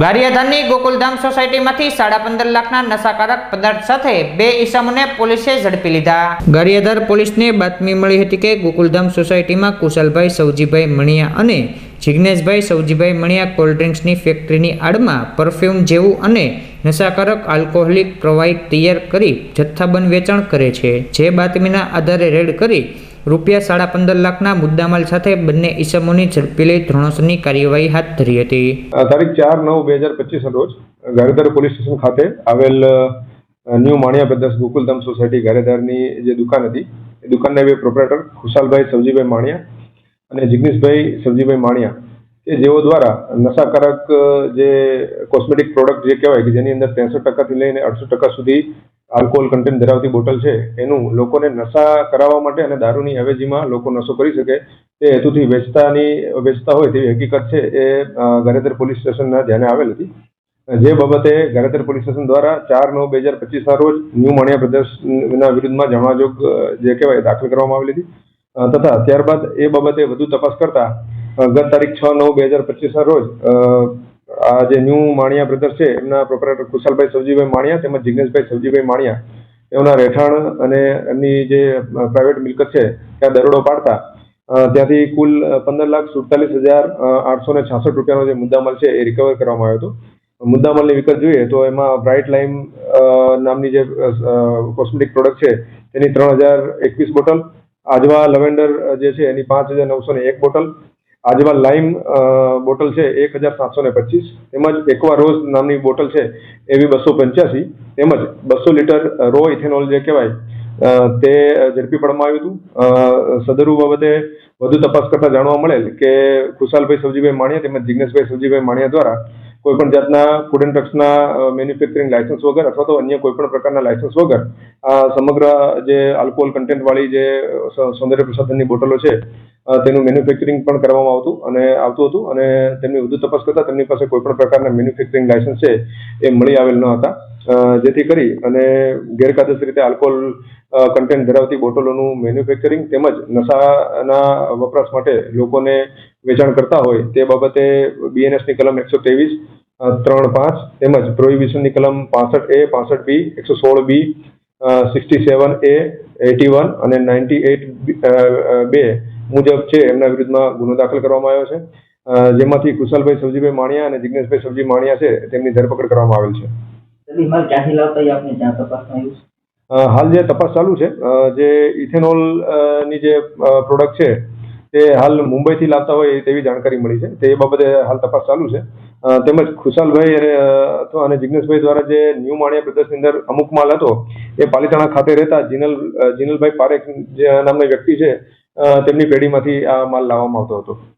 ગારિયાધારની ગોકુલધામ સોસાયટીમાંથી સાડા પંદર લાખના નશાકારક પદાર્થ સાથે બે ઈસમોને પોલીસે ઝડપી લીધા. ગારિયાધાર પોલીસને બાતમી મળી હતી કે ગોકુલધામ સોસાયટીમાં કુશલભાઈ સૌજીભાઈ મણિયા અને જિજ્ઞેશભાઈ સૌજીભાઈ મણિયા કોલ્ડ ડ્રિંક્સની ફેક્ટરીની આડમાં પરફ્યુમ જેવું અને નશાકારક આલ્કોહોલિક પ્રવાહી તૈયાર કરી જથ્થાબંધ વેચાણ કરે છે. જે બાતમીના આધારે રેડ કરી રૂપિયા સાડા પંદર લાખના મુદ્દામાલ સાથે બંને ઈસમોની ઝડપી લઈ કાર્યવાહી હાથ ધરી હતી. તારીખ ચાર નવ બે હજાર પચીસ રોજ ગારેદર પોલીસ સ્ટેશન ખાતે આવેલ new Maniya brothers Gokuldham society ગારેદારની જે દુકાન હતી, એ દુકાનના બે પ્રોપરેટર ખુશાલભાઈ સવજીભાઈ માણિયા અને જિગ્નેશભાઈ સવજીભાઈ માણિયા કે જેઓ દ્વારા નશાકારક જે કોસ્મેટિક પ્રોડક્ટ જે કહેવાય કે જેની અંદર ત્રેસઠ ટકાથી લઈને અડસઠ ટકા સુધી આલ્કોહોલ કન્ટેન્ટ ધરાવતી બોટલ છે એનું લોકોને નશા કરાવવા માટે અને દારૂની અવેજીમાં લોકો નશો કરી શકે તે હેતુથી વેચતાની વેચતા હોય તેવી હકીકત છે એ અ, પોલીસ સ્ટેશનના ધ્યાને આવેલ હતી. જે બાબતે ગારેધર પોલીસ સ્ટેશન દ્વારા ચાર નવ બે હજાર પચીસના રોજ ન્યૂ માણિયા પ્રદેશના વિરુદ્ધમાં જમણાજોગ જે કહેવાય દાખલ કરવામાં આવેલી હતી. તથા ત્યારબાદ એ બાબતે વધુ તપાસ કરતા ગત તારીખ છ નવ બે હજાર પચીસના રોજ આ જે ન્યૂ માણિયા બ્રદર્સ છે, એમના પ્રોપરેટર કુશાલભાઈ સવજીભાઈ માણિયા તેમજ જિગ્નેશભાઈ સવજીભાઈ માણિયા, એમના રહેઠાણ અને એમની જે પ્રાઇવેટ મિલકત છે, ત્યાં દરોડો પાડતા ત્યાંથી કુલ પંદર લાખ સુડતાલીસ હજાર આઠસો ને છાસઠ રૂપિયાનો જે મુદ્દામાલ છે, એ રિકવર કરવામાં આવ્યો હતો. મુદ્દામાલની વિગત જોઈએ તો એમાં બ્રાઇટ લાઇમ નામની જે કોસ્મેટિક પ્રોડક્ટ છે, તેની ત્રણ હજાર એકવીસ બોટલ, આજવા લવેન્ડર જે છે, એની પાંચ હજાર નવસો ને એક બોટલ આજવા લાઈમ બોટલ છે એક હજાર સાતસો ને પચીસ. તેમજ એકવા રોઝ નામની બોટલ છે એવી બસો પંચ્યાસી. તેમજ બસો લીટર રો ઇથેનોલ જે કહેવાય તે ઝડપી પડવામાં આવ્યું હતું. સદરૂ બાબતે વધુ તપાસ કરતા જાણવા મળેલ કે ખુશાલભાઈ સવજીભાઈ માણિયા તેમજ જિગ્નેશભાઈ સવજીભાઈ માણિયા દ્વારા કોઈ પણ જાતના ફૂડ એન્ડ ડ્રગ્સના મેન્યુફેક્ચરિંગ લાયસન્સ વગર અથવા તો અન્ય કોઈ પણ પ્રકારના લાયસન્સ વગર, આ સમગ્ર જે આલ્કોહોલ કન્ટેન્ટ વાળી જે સૌંદર્ય પ્રસાધનની બોટલો છે તેનું મેન્યુફેક્ચરિંગ પણ કરવામાં આવતું અને આવતું હતું અને તેમની વધુ તપાસ કરતા તેમની પાસે કોઈ પણ પ્રકારના મેન્યુફેક્ચરિંગ લાયસન્સ છે એ મળી આવેલ ન હતા. જેથી કરી અને ગેરકાયદેસર રીતે આલ્કોહોલ કન્ટેન્ટ ધરાવતી બોટલોનું મેન્યુફેક્ચરિંગ તેમજ નશાના વપરાશ માટે લોકોને વેચાણ કરતા હોય તે બાબતે બીએનએસની કલમ એકસો ત્રેવીસ ત્રણ પાંચ તેમજ પ્રોહિબિશનની કલમ પાસઠ એ, પાસઠ બી, એકસો સોળ B sixty seven A eighty one અને નાઇન્ટી એટ બે મુજબ છે એમના વિરુદ્ધમાં ગુનો દાખલ કરવામાં આવ્યો છે. જેમાંથી કુશલભાઈ સબજીભાઈ માણિયા અને જિગ્નેશભાઈ સબજી માણિયા છે તેમની ધરપકડ કરવામાં આવેલ છે. હાલ જે તપાસ ચાલુ છે જે ઇથેનોલની જે પ્રોડક્ટ છે તે હાલ મુંબઈથી લાવતા હોય તેવી જાણકારી મળી છે. તે બાબતે હાલ તપાસ ચાલુ છે. તેમજ ખુશાલભાઈ અને અથવા અને જિગ્નેશભાઈ દ્વારા જે ન્યૂ માણિયા બ્રદર્સની અંદર અમુક માલ હતો એ પાલિતાણા ખાતે રહેતા જીનલ જીનલભાઈ પારેખ જે નામના વ્યક્તિ છે તેમની પેઢીમાંથી આ માલ લાવવામાં આવતો હતો.